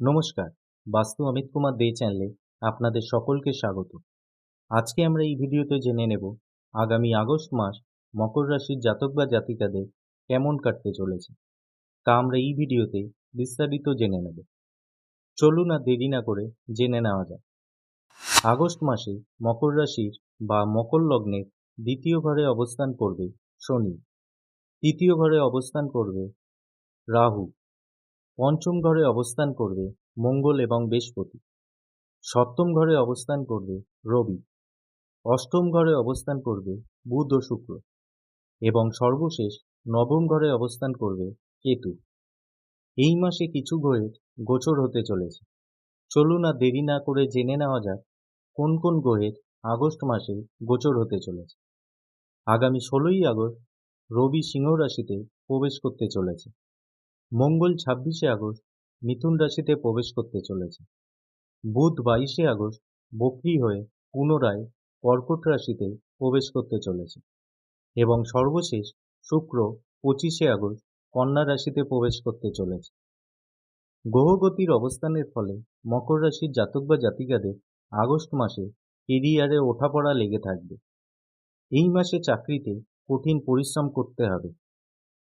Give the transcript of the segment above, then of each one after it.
নমস্কার, বাস্তু অমিত কুমার দে চ্যানেলে আপনাদের সকলকে স্বাগত। আজকে আমরা এই ভিডিওতে জেনে নেব, আগামী আগস্ট মাস মকর রাশির জাতক বা জাতিকাদের কেমন কাটতে চলেছে। তা আমরা এই ভিডিওতে বিস্তারিত জেনে নেব। চলুন আর দেরি না করে জেনে নেওয়া যাক। আগস্ট মাসে মকর রাশির বা মকর লগ্নের দ্বিতীয় ঘরে অবস্থান করবে শনি। তৃতীয় ঘরে অবস্থান করবে রাহু। পঞ্চম ঘরে অবস্থান করবে মঙ্গল এবং বৃহস্পতি। সপ্তম ঘরে অবস্থান করবে রবি। অষ্টম ঘরে অবস্থান করবে বুধ ও শুক্র। এবং সর্বশেষ নবম ঘরে অবস্থান করবে কেতু। এই মাসে কিছু গ্রহের গোচর হতে চলেছে। চলুন আর দেরি না করে জেনে নেওয়া যাক কোন কোন গ্রহের আগস্ট মাসে গোচর হতে চলেছে। আগামী ষোলোই আগস্ট রবি সিংহ রাশিতে প্রবেশ করতে চলেছে। মঙ্গল ছাব্বিশে আগস্ট মিথুন রাশিতে প্রবেশ করতে চলেছে। বুধ বাইশে আগস্ট বকরি হয়ে পুনরায় কর্কট রাশিতে প্রবেশ করতে চলেছে এবং সর্বশেষ শুক্র পঁচিশে আগস্ট কন্যা রাশিতে প্রবেশ করতে চলেছে। গ্রহগতির অবস্থানের ফলে মকর রাশির জাতক বা জাতিকাদের আগস্ট মাসে কেরিয়ারে ওঠাপড়া লেগে থাকবে। এই মাসে চাকরিতে কঠিন পরিশ্রম করতে হবে।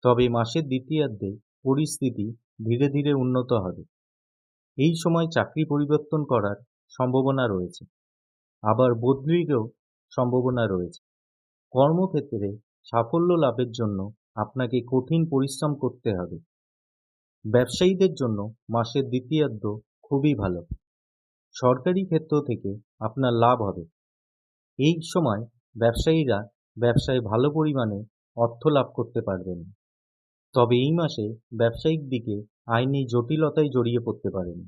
তবে মাসের দ্বিতীয়ার্ধে পরিস্থিতি ধীরে ধীরে উন্নত হবে। এই সময় চাকরি পরিবর্তন করার সম্ভাবনা রয়েছে। আবার বদলিরও সম্ভাবনা রয়েছে। কর্মক্ষেত্রে সাফল্য লাভের জন্য আপনাকে কঠিন পরিশ্রম করতে হবে। ব্যবসায়ীদের জন্য মাসের দ্বিতীয়ার্ধ খুবই ভালো। সরকারি ক্ষেত্র থেকে আপনার লাভ হবে। এই সময় ব্যবসায়ীরা ব্যবসায় ভালো পরিমাণে অর্থ লাভ করতে পারবেন তবে এই মাসে ব্যবসায়িক দিকে আইনি জটিলতায় জড়িয়ে পড়তে পারেন।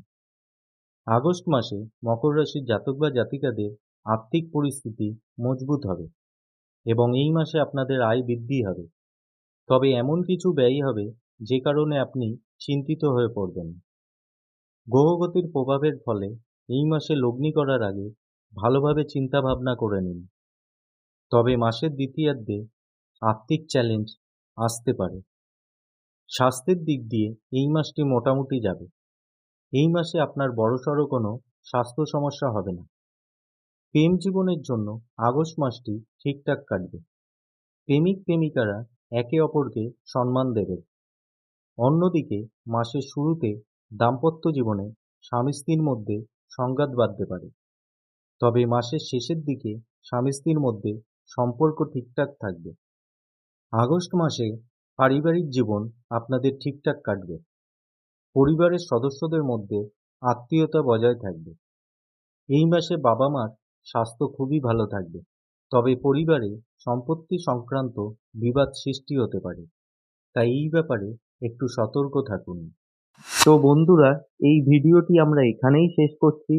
আগস্ট মাসে মকর রাশির জাতক বা জাতিকাদের আর্থিক পরিস্থিতি মজবুত হবে এবং এই মাসে আপনাদের আয় বৃদ্ধি হবে। তবে এমন কিছু ব্যয় হবে যে কারণে আপনি চিন্তিত হয়ে পড়বেন। গ্রহগতির প্রভাবের ফলে এই মাসে লগ্নি করার আগে ভালোভাবে চিন্তা ভাবনা করে নিন। তবে মাসের দ্বিতীয়ার্ধে আর্থিক চ্যালেঞ্জ আসতে পারে। স্বাস্থ্যের দিক দিয়ে এই মাসটি মোটামুটি যাবে। এই মাসে আপনার বড়সড় কোনো স্বাস্থ্য সমস্যা হবে না। প্রেম জীবনের জন্য আগস্ট মাসটি ঠিকঠাক কাটবে। প্রেমিক প্রেমিকারা একে অপরকে সম্মান দেবে। অন্যদিকে মাসের শুরুতে দাম্পত্য জীবনে স্বামী স্ত্রীর মধ্যে সংঘাত বাঁধতে পারে। তবে মাসের শেষের দিকে স্বামী স্ত্রীর মধ্যে সম্পর্ক ঠিকঠাক থাকবে। আগস্ট মাসে পারিবারিক জীবন আপনাদের ঠিকঠাক কাটবে। পরিবারের সদস্যদের মধ্যে আত্মীয়তা বজায় থাকবে। এই মাসে বাবা মার স্বাস্থ্য খুবই ভালো থাকবে, তবে পরিবারে সম্পত্তি সংক্রান্ত বিবাদ সৃষ্টি হতে পারে। তাই এই ব্যাপারে একটু সতর্ক থাকুন। তো বন্ধুরা, এই ভিডিওটি আমরা এখানেই শেষ করছি।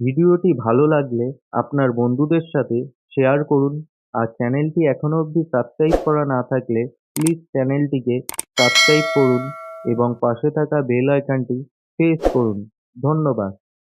ভিডিওটি ভালো লাগলে আপনার বন্ধুদের সাথে শেয়ার করুন। আর চ্যানেলটি এখনও অবধি সাবস্ক্রাইব করা না থাকলে প্লিজ চ্যানেলটিকে সাবস্ক্রাইব করুন এবং পাশে থাকা বেল আইকনটি প্রেস করুন। ধন্যবাদ।